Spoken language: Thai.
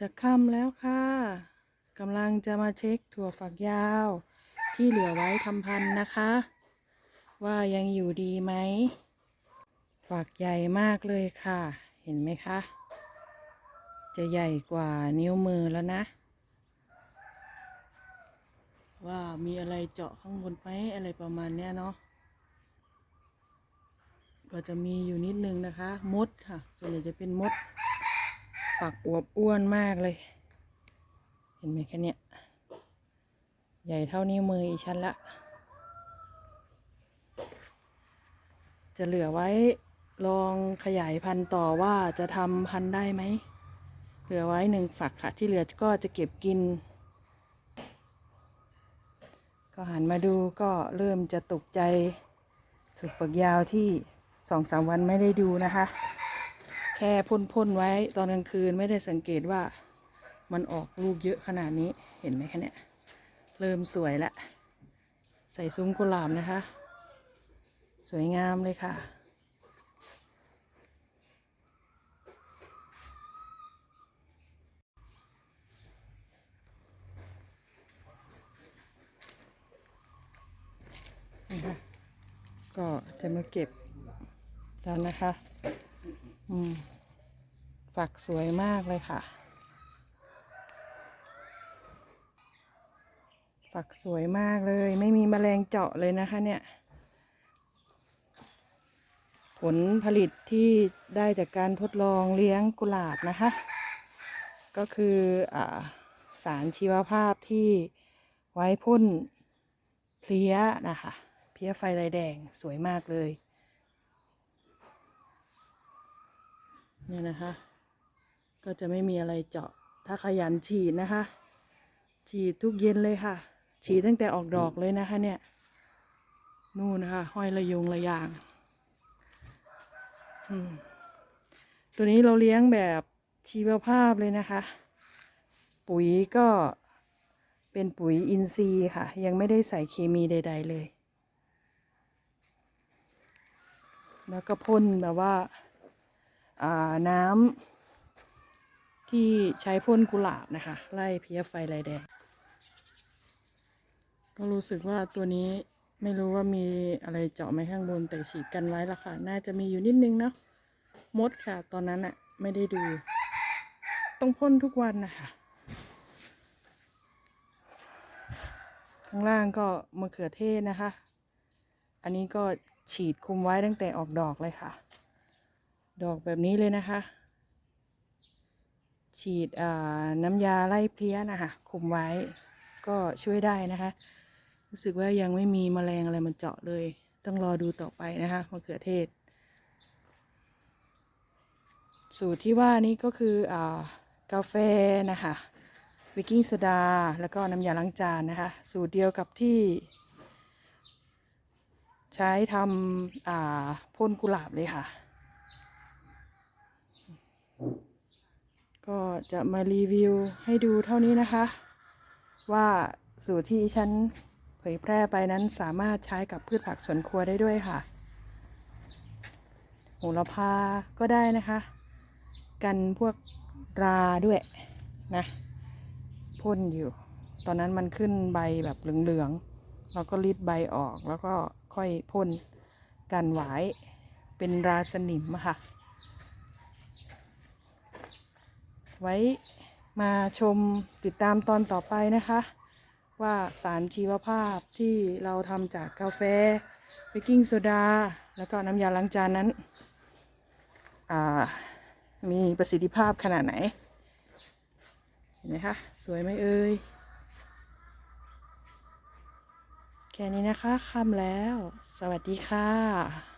จะค่ำแล้วค่ะกำลังจะมาเช็คถั่วฝักยาว ที่เหลือไว้ทำพันธุ์นะคะ ว่ายังอยู่ดีไหม ฝักใหญ่มากเลยค่ะ เห็นไหมคะ จะใหญ่กว่านิ้วมือแล้วนะ ว่ามีอะไรเจาะข้างบนไหมอะไรประมาณเนี้ยเนาะก็จะมีอยู่นิดนึงนะคะ มดค่ะ ส่วนใหญ่จะเป็นมด ฝักอวบอ้วนมากเลย เห็นไหมแค่เนี้ยใหญ่เท่านิ้วมืออีฉันละ จะเหลือไว้ลองขยายพันธุ์ต่อว่าจะทำพันธุ์ได้ไหม เหลือไว้หนึ่งฝักค่ะ ที่เหลือก็จะเก็บกิน ก็หันมาดูก็เริ่มจะตกใจถูกฝักยาวที่สองสามวันไม่ได้ดูนะคะ แค่พ่นๆไว้ตอนกลางคืนไม่ได้สังเกตว่ามันออกลูกเยอะขนาดนี้เห็นไหมคะเนี่ยเริ่มสวยละ ใส่ซุ้มกุหลาบนะคะ สวยงามเลยค่ะ ก็จะมาเก็บแล้วนะคะ ฝักสวยมากเลยค่ะ ฝักสวยมากเลย ไม่มีแมลงเจาะเลยนะคะเนี่ย ผลผลิตที่ได้จากการทดลองเลี้ยงกุหลาบนะคะ ก็คืออสารชีวภาพที่ไว้พ่นเพลี้ยนะคะ เพลี้ยไฟลายแดงสวยมากเลย เนี่ยนะคะ ก็จะไม่มีอะไรเจาะ ถ้าขยันฉีดนะคะ ฉีดทุกเย็นเลยค่ะ ฉีดตั้งแต่ออกดอกเลยนะคะ เนี่ย นู่นนะคะ ห้อยระยงระยาง ตัวนี้เราเลี้ยงแบบชีวภาพเลยนะคะ ปุ๋ยก็เป็นปุ๋ยอินทรีย์ค่ะ ยังไม่ได้ใส่เคมีใด ๆ เลย แล้วก็พ่นแบบว่า น้ำที่ใช้พ่นกุหลาบนะคะ ไล่เพี้ยไฟลายแดง ก็รู้สึกว่าตัวนี้ไม่รู้ว่ามีอะไรเจาะไหมข้างบนแต่ฉีดกันไว้ละค่ะ น่าจะมีอยู่นิดนึงเนาะมดค่ะ ตอนนั้นอะไม่ได้ดู ต้องพ่นทุกวันนะคะข้างล่างก็มะเขือเทศนะคะ อันนี้ก็ฉีดคุมไว้ตั้งแต่ออกดอกเลยค่ะ ดอกแบบนี้เลยนะคะ ฉีดน้ำยาไล่เพลี้ยนะคะคุมไว้ก็ช่วยได้นะคะ รู้สึกว่ายังไม่มีแมลงอะไรมาเจาะเลย ต้องรอดูต่อไปนะคะมะเขือเทศ สูตรที่ว่านี้ก็คืออกาแฟนะคะเบกกิ้งโซดา แล้วก็น้ำยาล้างจานนะคะ สูตรเดียวกับที่ ใช้ทำพ่นกุหลาบเลยค่ะ ก็จะมารีวิวให้ดูเท่านี้นะคะ ว่าสูตรที่ฉันเผยแพร่ไปนั้นสามารถใช้กับพืชผักสวนครัวได้ด้วยค่ะโหระพาก็ได้นะคะ กันพวกราด้วยนะพ่นอยู่ ตอนนั้นมันขึ้นใบแบบเหลืองๆเราก็รีดใบออกแล้วก็ค่อยพ่นกันหวายเป็นราสนิมค่ะ ไว้มาชมติดตามตอนต่อไปนะคะ ว่าสารชีวภาพที่เราทำจากกาแฟเบกกิ้งโซดา แล้วก็น้ำยาล้างจานนั้น มีประสิทธิภาพขนาดไหน เห็นไหมคะ สวยไหมเอ่ยแค่นี้นะคะค่ำแล้ว สวัสดีค่ะ